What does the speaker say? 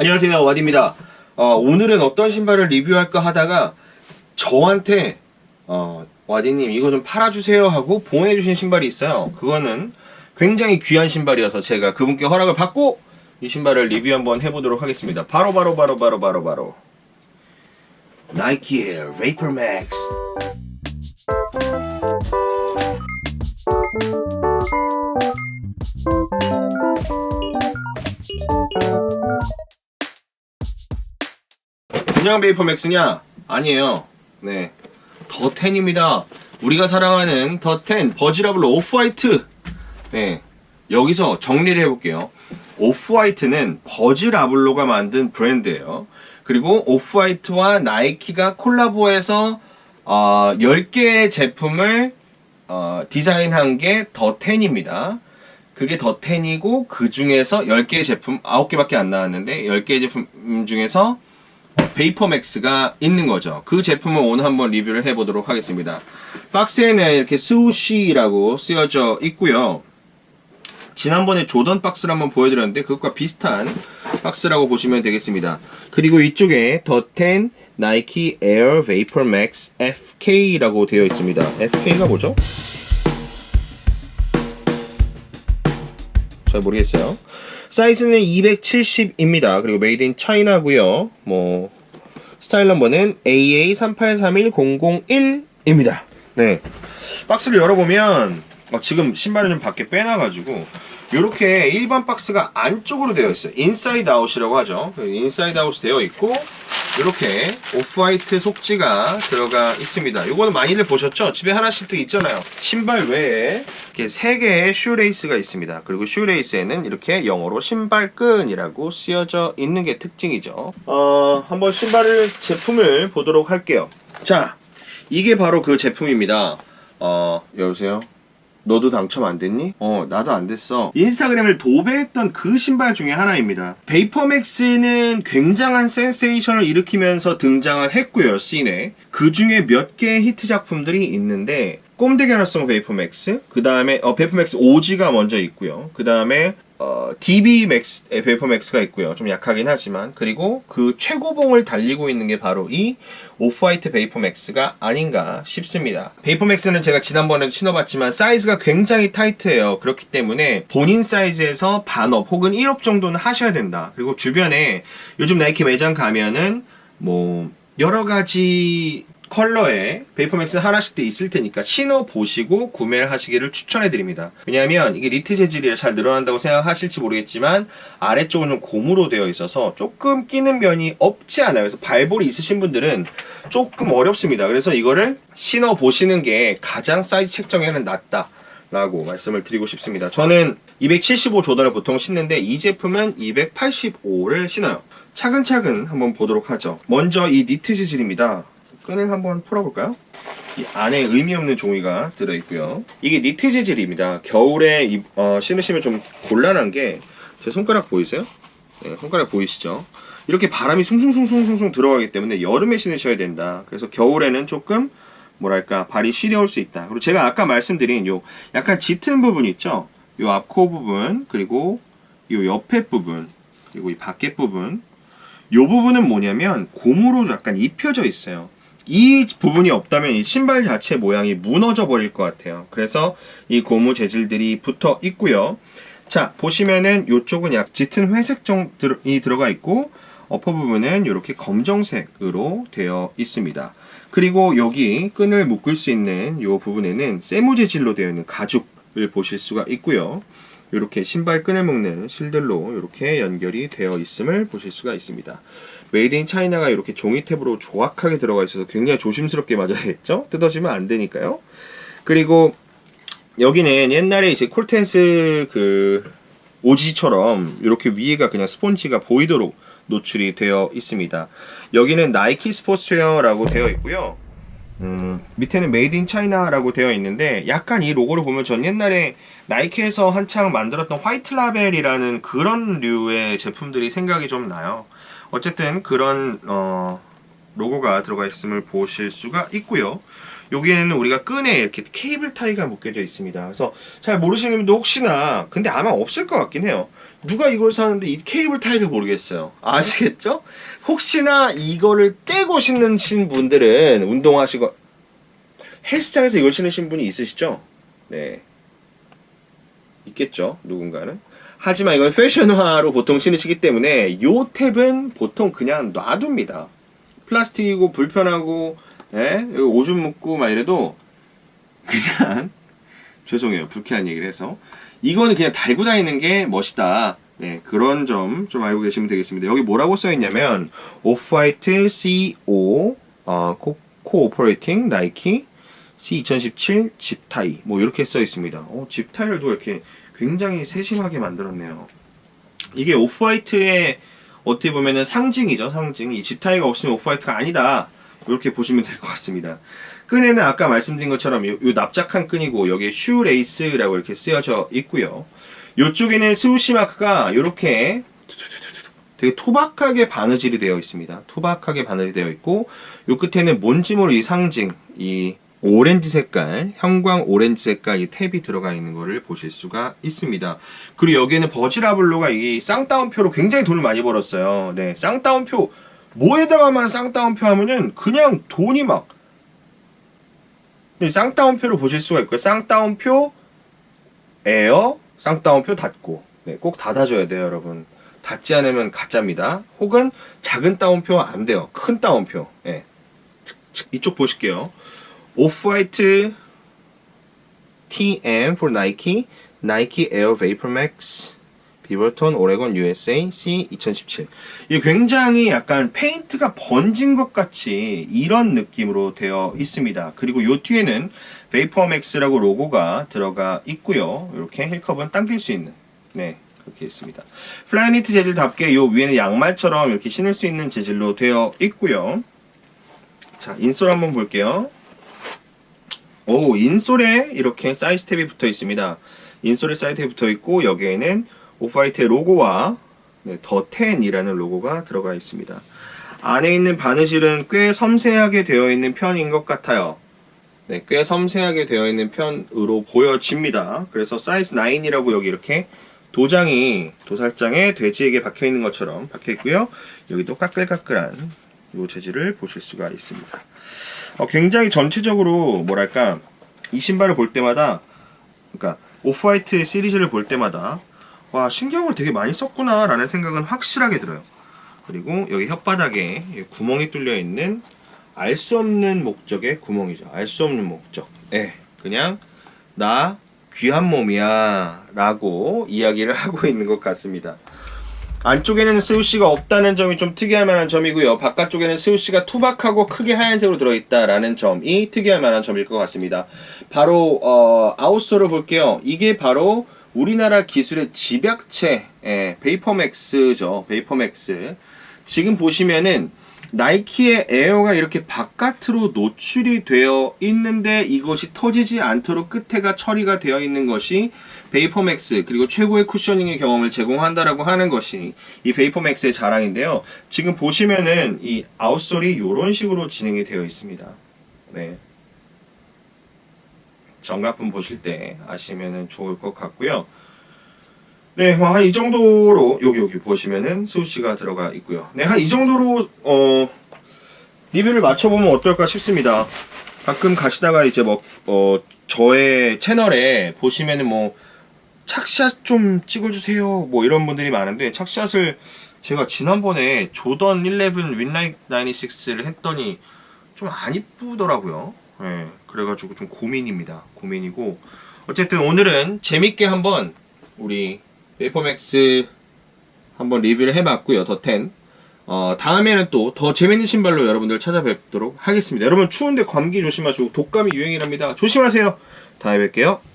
안녕하세요 와디입니다. 어, 오늘은 어떤 신발을 리뷰할까 하다가 저한테 어, 와디님 이거 좀 팔아주세요 하고 보내주신 신발이 있어요. 그거는 굉장히 귀한 신발이어서 제가 그분께 허락을 받고 이 신발을 리뷰 한번 해보도록 하겠습니다. 바로 바로 바로 바로 바로 바로. 나이키 에어 베이퍼 맥스 그냥 베이퍼 맥스냐? 아니에요. 네. 더10입니다. 우리가 사랑하는 더10 버지라블 오프화이트. 네. 여기서 정리를 해볼게요. 오프화이트는 버지라블로가 만든 브랜드예요. 그리고 오프화이트와 나이키가 콜라보해서 어, 10개의 제품을 어, 디자인한 게 더10입니다. 그게 더10이고 그 중에서 10개의 제품 9개밖에 안 나왔는데 10개의 제품 중에서 베이퍼맥스가 있는 거죠. 그 제품을 오늘 한번 리뷰를 해보도록 하겠습니다. 박스에는 이렇게 수시라고 쓰여져 있고요. 지난번에 조던 박스를 한번 보여드렸는데 그것과 비슷한 박스라고 보시면 되겠습니다. 그리고 이쪽에 더10 나이키 에어 베이퍼 맥스 FK라고 되어 있습니다. FK가 뭐죠? 잘 모르겠어요. 사이즈는 270입니다. 그리고 메이드 인 차이나고요. 뭐 스타일 넘버는 AA3831001입니다. 네. 박스를 열어보면 어, 지금 신발을 좀 밖에 빼놔가지고 이렇게 일반 박스가 안쪽으로 되어 있어요. 인사이드 아웃이라고 하죠. 인사이드 아웃 되어 있고 이렇게 오프화이트 속지가 들어가 있습니다. 이거는 많이들 보셨죠? 집에 하나씩 있잖아요. 신발 외에 이렇게 세 개의 슈레이스가 있습니다. 그리고 슈레이스에는 이렇게 영어로 신발끈이라고 쓰여져 있는 게 특징이죠. 어, 한번 신발을 제품을 보도록 할게요. 자, 이게 바로 그 제품입니다. 어, 여보세요? 너도 당첨 안 됐니? 어, 나도 안 됐어. 인스타그램을 도배했던 그 신발 중에 하나입니다. 베이퍼맥스는 굉장한 센세이션을 일으키면서 등장을 했고요, 씬에. 그 중에 몇 개의 히트 작품들이 있는데, 송 베이퍼맥스, 그 다음에, 어, 베이퍼맥스 오지가 먼저 있고요. 그 다음에, 어, DB 맥스, 베이퍼 맥스가 있고요. 좀 약하긴 하지만. 그리고 그 최고봉을 달리고 있는 게 바로 이 오프화이트 베이퍼 맥스가 아닌가 싶습니다. 베이퍼 맥스는 제가 지난번에도 신어봤지만 사이즈가 굉장히 타이트해요. 그렇기 때문에 본인 사이즈에서 반업 혹은 1업 정도는 하셔야 된다. 그리고 주변에 요즘 나이키 매장 가면은 뭐 여러 가지 컬러에 베이퍼맥스 하나씩 돼 있을 테니까 신어 보시고 구매를 하시기를 추천해 드립니다. 왜냐하면 이게 니트 재질이 잘 늘어난다고 생각하실지 모르겠지만 아래쪽은 좀 고무로 되어 있어서 조금 끼는 면이 없지 않아요. 그래서 발볼이 있으신 분들은 조금 어렵습니다. 그래서 이거를 신어 보시는 게 가장 사이즈 책정에는 낫다. 라고 말씀을 드리고 싶습니다. 저는 275 조던을 보통 신는데 이 제품은 285를 신어요. 차근차근 한번 보도록 하죠. 먼저 이 니트 재질입니다. 끈을 한번 풀어볼까요? 이 안에 의미 없는 종이가 들어있고요. 이게 니트 재질입니다. 겨울에 입- 어, 신으시면 좀 곤란한 게 제 손가락 보이세요? 네, 손가락 보이시죠? 이렇게 바람이 숭숭숭숭숭 들어가기 때문에 여름에 신으셔야 된다. 그래서 겨울에는 조금 뭐랄까 발이 시려울 수 있다. 그리고 제가 아까 말씀드린 요 약간 짙은 부분 있죠? 요 앞코 부분 그리고 요 옆에 부분 그리고 이 밖에 부분 요 부분은 뭐냐면 고무로 약간 입혀져 있어요. 이 부분이 없다면 이 신발 자체 모양이 무너져 버릴 것 같아요. 그래서 이 고무 재질들이 붙어 있고요. 자, 보시면은 이쪽은 약 짙은 회색 정이 들어가 있고 어퍼 부분은 이렇게 검정색으로 되어 있습니다. 그리고 여기 끈을 묶을 수 있는 이 부분에는 세무 재질로 되어 있는 가죽을 보실 수가 있고요. 이렇게 신발 끈을 묶는 실들로 이렇게 연결이 되어 있음을 보실 수가 있습니다. 메이드 인 차이나가 이렇게 종이 탭으로 조악하게 들어가 있어서 굉장히 조심스럽게 맞아야겠죠? 뜯어지면 안 되니까요. 그리고 여기는 옛날에 이제 콜텐스 그 오지처럼 이렇게 위에가 그냥 스폰지가 보이도록 노출이 되어 있습니다. 여기는 나이키 스포츠웨어라고 되어 있고요. 음, 밑에는 메이드 인 차이나라고 되어 있는데 약간 이 로고를 보면 전 옛날에 나이키에서 한창 만들었던 화이트 라벨이라는 그런 류의 제품들이 생각이 좀 나요. 어쨌든 그런 어, 로고가 들어가 있음을 보실 수가 있고요. 여기에는 우리가 끈에 이렇게 케이블 타이가 묶여져 있습니다. 그래서 잘 모르시는 분도 혹시나 근데 아마 없을 것 같긴 해요. 누가 이걸 사는데 이 케이블 타이를 모르겠어요. 아시겠죠? 혹시나 이거를 떼고 신으신 분들은 운동하시고 헬스장에서 이걸 신으신 분이 있으시죠? 네. 있겠죠. 누군가는. 하지만 이건 패션화로 보통 신으시기 때문에 요 탭은 보통 그냥 놔둡니다. 플라스틱이고 불편하고 예? 오줌 묻고 막 이래도 그냥 죄송해요. 불쾌한 얘기를 해서 이거는 그냥 달고 다니는 게 멋있다. 네, 그런 점 좀 알고 계시면 되겠습니다. 여기 뭐라고 써 있냐면 오프화이트 CO 어, 코, 코오퍼레이팅 나이키 C2017 집타이 뭐 이렇게 써 있습니다. 어, 집타이를 누가 이렇게 굉장히 세심하게 만들었네요. 이게 오프화이트의 어떻게 보면은 상징이죠, 상징. 이 집타이가 없으면 오프화이트가 아니다. 이렇게 보시면 될 것 같습니다. 끈에는 아까 말씀드린 것처럼 요, 요 납작한 끈이고 여기에 슈 레이스라고 이렇게 쓰여져 있고요. 요쪽에는 스우시 마크가 이렇게 되게 투박하게 바느질이 되어 있습니다. 투박하게 바느질이 되어 있고 요 끝에는 모를 이 상징 이 오렌지 색깔, 형광 오렌지 색깔 이 탭이 들어가 있는 거를 보실 수가 있습니다. 그리고 여기에는 버지라블로가 이 쌍따옴표로 굉장히 돈을 많이 벌었어요. 네, 쌍따옴표 뭐에다가만 쌍따옴표 하면은 그냥 돈이 막 네, 쌍따옴표를 보실 수가 있고요. 쌍따옴표 에어, 쌍따옴표 닫고 네, 꼭 닫아줘야 돼요, 여러분. 닫지 않으면 가짜입니다. 혹은 작은 따옴표 안 돼요. 큰 따옴표. 예. 이쪽 보실게요. 오프화이트 TM for Nike, Nike Air Vapor Max, 비버턴 오레곤 USA C 2017. 이 굉장히 약간 페인트가 번진 것 같이 이런 느낌으로 되어 있습니다. 그리고 요 뒤에는 맥스라고 로고가 들어가 있고요. 이렇게 힐컵은 당길 수 있는 네 그렇게 있습니다. 플라이니트 재질답게 요 위에는 양말처럼 이렇게 신을 수 있는 재질로 되어 있고요. 자 인솔 한번 볼게요. 오 인솔에 이렇게 사이즈 탭이 붙어 있습니다. 인솔에 사이즈 탭이 붙어 있고 여기에는 오프화이트의 로고와 네, 더 텐이라는 로고가 들어가 있습니다. 안에 있는 바느질은 꽤 섬세하게 되어 있는 편인 것 같아요. 네, 꽤 섬세하게 되어 있는 편으로 보여집니다. 그래서 사이즈 9이라고 여기 이렇게 도장이 도살장에 돼지에게 박혀 있는 것처럼 박혀 있고요. 여기도 까끌까끌한 이 재질을 보실 수가 있습니다. 어, 굉장히 전체적으로 뭐랄까 이 신발을 볼 때마다 그러니까 오프화이트 시리즈를 볼 때마다 와 신경을 되게 많이 썼구나 라는 생각은 확실하게 들어요. 그리고 여기 혓바닥에 이 구멍이 뚫려 있는 알 수 없는 목적의 구멍이죠. 알 수 없는 목적. 예, 그냥 나 귀한 몸이야 라고 이야기를 하고 있는 것 같습니다. 안쪽에는 스우시가 없다는 점이 좀 특이할 만한 점이고요. 바깥쪽에는 스우시가 투박하고 크게 하얀색으로 들어있다라는 점이 특이할 만한 점일 것 같습니다. 바로 어, 아웃솔을 볼게요. 이게 바로 우리나라 기술의 집약체 예, 베이퍼맥스죠. 베이퍼맥스. 지금 보시면은 나이키의 에어가 이렇게 바깥으로 노출이 되어 있는데 이것이 터지지 않도록 끝에가 처리가 되어 있는 것이 베이퍼맥스 그리고 최고의 쿠셔닝의 경험을 제공한다라고 하는 것이 이 베이퍼맥스의 자랑인데요. 지금 보시면은 이 아웃솔이 이런 식으로 진행이 되어 있습니다. 네. 정가품 보실 때 아시면은 좋을 것 같고요. 네, 뭐한이 정도로 여기 여기 보시면은 수시가 들어가 있고요. 네, 한 이 정도로 어 리뷰를 맞춰보면 어떨까 싶습니다. 가끔 가시다가 이제 뭐 어 저의 채널에 보시면은 뭐 착샷 좀 찍어주세요 뭐 이런 분들이 많은데 착샷을 제가 지난번에 조던 11 윈라이트 96를 했더니 좀 안 이쁘더라고요. 예, 그래가지고 좀 고민입니다. 고민이고 어쨌든 오늘은 재밌게 한번 우리 베이퍼맥스 한번 리뷰를 해봤고요. 더 10. 어, 다음에는 또 더 재밌는 신발로 여러분들 찾아뵙도록 하겠습니다. 여러분 추운데 감기 조심하시고 독감이 유행이랍니다. 조심하세요. 다음에 뵐게요.